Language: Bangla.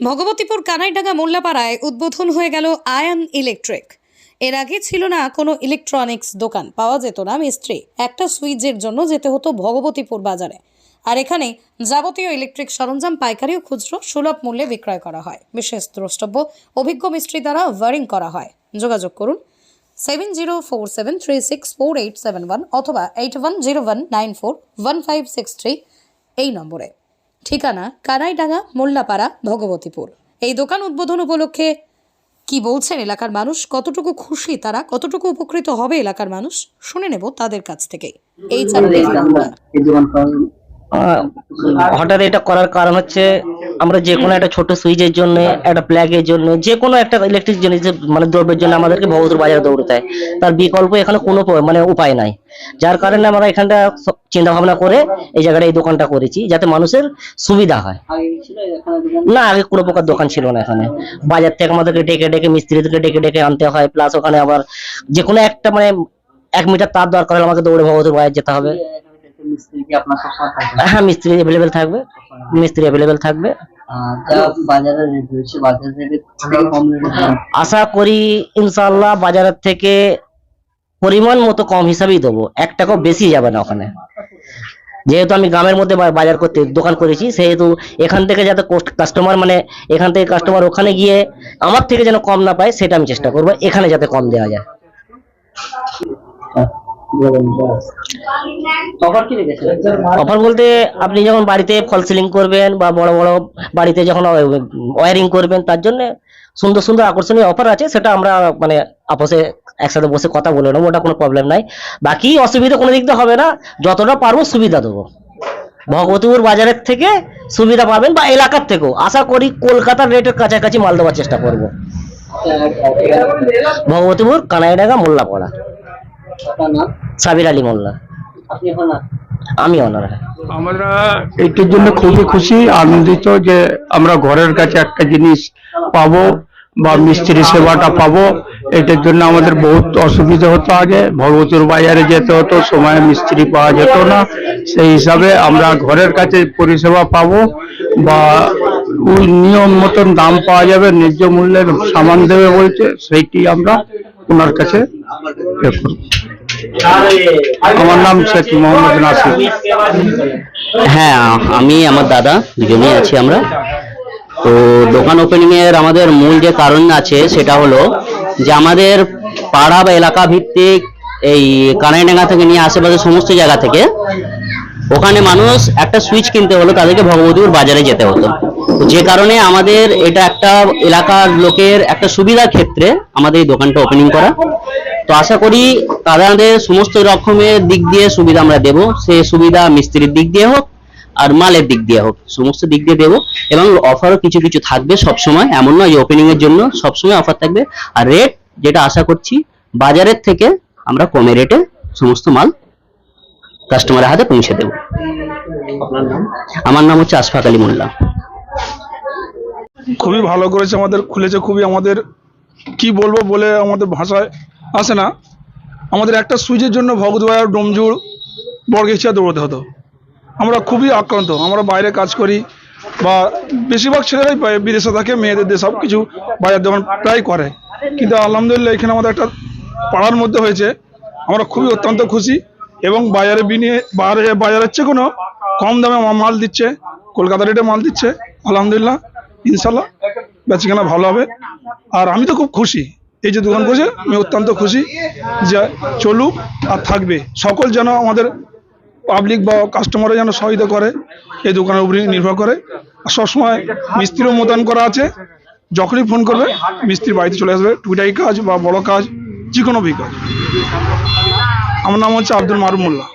ভগবতীপুর কানাইডাঙ্গা মোল্লাপাড়ায় উদ্বোধন হয়ে গেল আয়ান ইলেকট্রিক। এর আগে ছিল না কোনো ইলেকট্রনিক্স দোকান, পাওয়া যেত না মিস্ত্রি। একটা সুইচের জন্য যেতে হতো ভগবতীপুর বাজারে। আর এখানে যাবতীয় ইলেকট্রিক সরঞ্জাম, পাইকারি ও খুচরো সুলভ মূল্যে বিক্রয় করা হয়। বিশেষ দ্রষ্টব্য, অভিজ্ঞ মিস্ত্রি দ্বারা ওয়ারিং করা হয়। যোগাযোগ করুন seven zero four seven three six four eight seven one অথবা eight one zero one nine four one five six three এই নম্বরে। ঠিকানা কানাইডাঙ্গা মোল্লাপাড়া ভগবতীপুর। এই দোকান উদ্বোধন উপলক্ষে কি বলছেন এলাকার মানুষ? কতটুকু খুশি তারা? কতটুকু উপকৃত হবে এলাকার মানুষ? শুনে নেব তাদের কাছ থেকে এই চ্যানেলে হঠাৎ এটা করার কারণ হচ্ছে আমরা যে কোনো একটা ছোট সুইচের জন্য, একটা প্লাগের জন্য, যে কোনো একটা ইলেকট্রিক জিনিস মানে দ্রব্যের জন্য আমাদেরকে ভগবতুর বাজারে দৌড়তে হয়। তার বিকল্প এখানে কোনো মানে উপায় নাই। যার কারণে আমরা এখানটা চিন্তা ভাবনা করে এই জায়গাটা, এই দোকানটা করেছি, যাতে মানুষের সুবিধা হয়। না, আগে কোনো প্রকার দোকান ছিল না এখানে। বাজার থেকে আমাদেরকে ডেকে ডেকে মিস্ত্রি থেকে ডেকে ডেকে আনতে হয়। প্লাস ওখানে আবার যে কোনো একটা মানে এক মিটার তার দরকার হলে আমাকে দৌড়ে ভগবতুর বাজার যেতে হবে। মিস্ত্রি কি আপনার সবসময় থাকে হ্যাঁ মিস্ত্রি অ্যাভেলেবেল থাকবে। মিস্ত্রি অ্যাভেলেবেল থাকবে। আশা করি ইনশাআল্লাহ বাজারের থেকে পরিমাণ মতো কম হিসাবেই দেবো। এক টাকাও বেশি যাবে না ওখানে। যেহেতু আমি গ্রামের মধ্যে বাজার করতে দোকান করেছি সেহেতু এখান থেকে যাতে কাস্টমার মানে এখান থেকে কাস্টমার ওখানে গিয়ে আমার থেকে যেন কম না পায় সেটা আমি চেষ্টা করব এখানে যাতে কম দেওয়া যায়। অফার বলতে আপনি যখন বাড়িতে ফল সিলিং করবেন বা বড় বড় বাড়িতে যখন ওয়ারিং করবেন তার জন্য সুন্দর সুন্দর আকর্ষণীয় অফার আছে সেটা আমরা মানে আপসে একসাথে বসে কথা বলে নেব ওটা কোনো প্রবলেম নাই। বাকি অসুবিধা কোনো দিক দিয়ে হবে না যতটা পারব সুবিধা দেবো। ভগবতীপুর বাজারের থেকে সুবিধা পাবেন বা এলাকার থেকেও। আশা করি কলকাতার রেটের কাছাকাছি মাল দেওয়ার চেষ্টা করব। ভগবতীপুর কানাইডাঙ্গা মোল্লাপাড়া। আপনার নাম? সাবির আলী মোল্লা। আপনি আমি ওনার হ্যাঁ। আমরা এটির জন্য খুবই খুশি আনন্দিত যে আমরা ঘরের কাছে একটা জিনিস পাবো বা মিস্ত্রি সেবাটা পাবো। এটার জন্য আমাদের বহুত অসুবিধা হতো আগে ভগবতীর বাজারে যেতে হতো সময় মিস্ত্রি পাওয়া যেত না। সেই হিসাবে আমরা ঘরের কাছে পরিষেবা পাবো বা ওই নিয়ম মতন দাম পাওয়া যাবে ন্যায্য মূল্যের সামান দেবে বলছে সেইটি আমরা ওনার কাছে করব। আমার নাম শেখ মোহাম্মদ নাসির। হ্যাঁ আমি আমার দাদা, দুজনেই আছি আমরা। তো দোকান ওপেনিং এর আমাদের মূল যে কারণ আছে, সেটা হলো যে আমাদের পাড়া বা এলাকা ভিত্তিক এই কানাইডাঙ্গা থেকে নিয়ে আশেপাশের সমস্ত জায়গা থেকে ওখানে মানুষ একটা সুইচ কিনতে হলো, তাদেরকে ভগবতীপুর বাজারে যেতে হতো। যে কারণে আমাদের এটা একটা এলাকার লোকের একটা সুবিধার ক্ষেত্রে আমাদের এই দোকানটা ওপেনিং করা। তো আশা করি তাদের সমস্ত রকমের দিক দিয়ে সুবিধা আমরা দেব। সে সুবিধা মিস্ত্রির দিক দিয়ে হোক আর মালের দিক দিয়ে হোক সমস্ত দিক দিয়ে দেবো এবং অফারও কিছু কিছু থাকবে সব সময় এমন নয় ওপেনিং এর জন্য সব সময় অফার থাকবে। আর রেট যেটা আশা করছি বাজারের থেকে আমরা কমে রেটে সমস্ত মাল কাস্টমারের হাতে পৌঁছে দেবো। আপনার নাম? আমার নাম হচ্ছে আশফাক আলী মোল্লা। খুবই ভালো করেছে আমাদের খুলেছে খুবই আমাদের কি বলব বলে আমাদের ভাষায় আসে না। আমাদের একটা সুইচের জন্য ভগতবাজার ডোমজুড় বর্গেছিয়া দৌড়তে হতো। আমরা খুবই আক্রান্ত। আমরা বাইরে কাজ করি বা বেশিরভাগ ছেলেরাই বিদেশে থাকে, মেয়েদের দিয়ে সব কিছু বাজার দোকান প্রায় করে। কিন্তু আলহামদুলিল্লাহ এখানে আমাদের একটা পাড়ার মধ্যে হয়েছে। আমরা খুবই অত্যন্ত খুশি এবং বাজারে বিনিয়ে বাইরে বাজারের চেয়ে কোনো কম দামে মাল দিচ্ছে। কলকাতা রেটে মাল দিচ্ছে। আলহামদুলিল্লাহ, ইনশাল্লাহ বেচাকেনা ভালো হবে। আর আমি তো খুব খুশি। এই যে দোকান করেছে আমি অত্যন্ত খুশি যে চলুক আর থাকবে। সকল যেন আমাদের পাবলিক বা কাস্টমাররা যেন সহায়তা করে, এই দোকানের উপরে নির্ভর করে। আর সবসময় মিস্ত্রিও মোতায়েন করা আছে। যখনই ফোন করবে, মিস্ত্রি বাড়িতে চলে আসবে। টুইটাই কাজ বা বড় কাজ যে কোনো কাজ। আমার নাম হচ্ছে আব্দুল মারুফ মোল্লা।